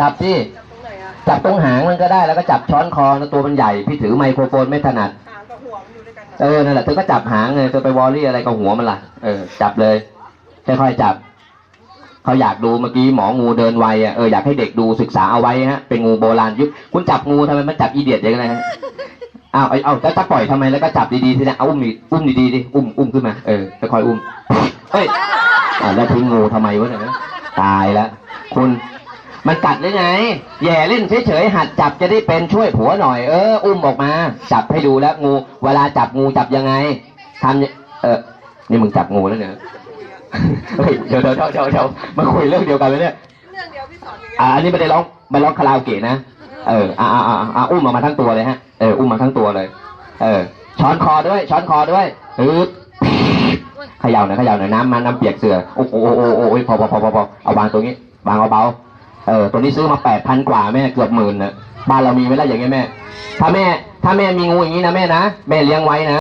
จับที่จับตรงไหนอะจับตรงหางมันก็ได้แล้วก็จับช้อนคอนะตัวมันใหญ่พี่ถือไมโครโฟนไม่ถนัดหางกับหัวมันอยู่ด้วยกันนะเออนั่นแหละเธอก็จับหางเลยเธอไปวอลลี่อะไรกับหัวมันล่ะเออจับเลยค่อยๆจับเขาอยากดูเมื่อกี้หมองูเดินไวอะเอออยากให้เด็กดูศึกษาเอาไว้ฮะเป็นงูโบราณยุคคุณจับงูทำไมมันจับอีเดียดอย่างไรฮะอ้าวไอ้เอาแล้วจะปล่อยทำไมแล้วก็จับดีๆทีนะเอาอุ้มดิอุ้มดีๆดิอุ้มอุ้มขึ้นมาเออค่อยๆอุ้มเฮ้ยอ่าแล้วทิ้งงูทำไมวะเนี่ยตายแล้วคุณ มันกัดได้ไง แย่เล่นเฉยๆหัดจับจะได้เป็นช่วยผัวหน่อย เออ อุ้มออกมา จับให้ดูแล้วงู เวลาจับงูจับยังไงทำเนี่ยเออนี่มึงจับงูแล้วเนี่ยเฮ้ยเดี๋ยวเดี๋ยวเดี๋ยวเดี๋ยวเดี๋ยวมาคุยเรื่องเดียวกันเลยเนี่ยเรื่องเดียวพี่สอนอย่างเงี้ยอ่าอันนี้ไม่ได้ร้องไม่ร้องคาราโอเกะนะเอออ่าอ่าอ่าอ่าอุ้มออกมาทั้งตัวเลยฮะเอออุ้มมาทั้งตัวเลย เออ ช้อนคอด้วย ช้อนคอด้วยปึ๊บเขย่าหน่อยเขย่าหน่อยน้ำมันน้ำเปียกเสือโอ้โหโอ้โหโอ้โหพอพอพอพอพอเอาวางตรงนี้วางเบาๆ เออตัวนี้ซื้อมาแปดพันกว่าแม่เกือบหมื่นนะบ้านเรามีไหมล่ะอย่างเงี้ยแม่ถ้าแม่ถ้าแม่มีงูอย่างนี้นะแม่นะแม่เลี้ยงไว้นะ